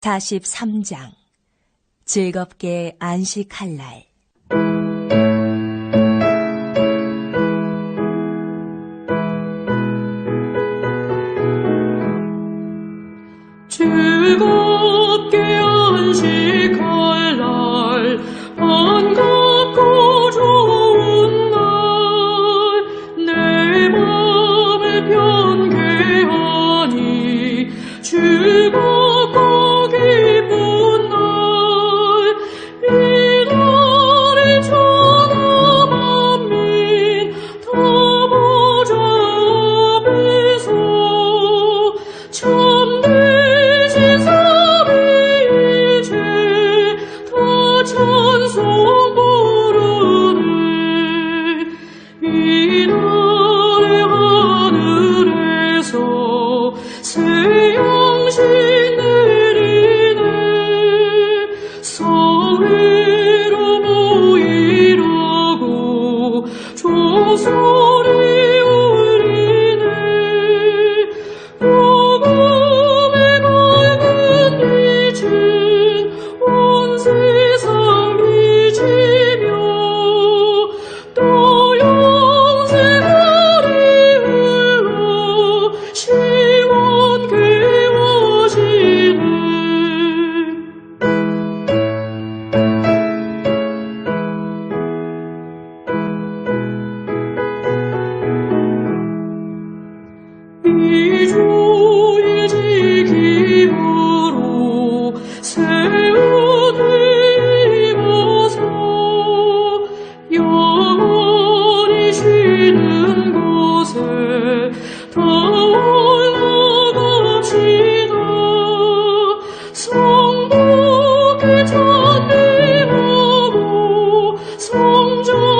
43장. 즐겁게 안식할 날. 즐겁게 안식할 날. 반갑고 좋은 날내 마음을 변개하니. 즐겁게 성부 그 자님으로 성전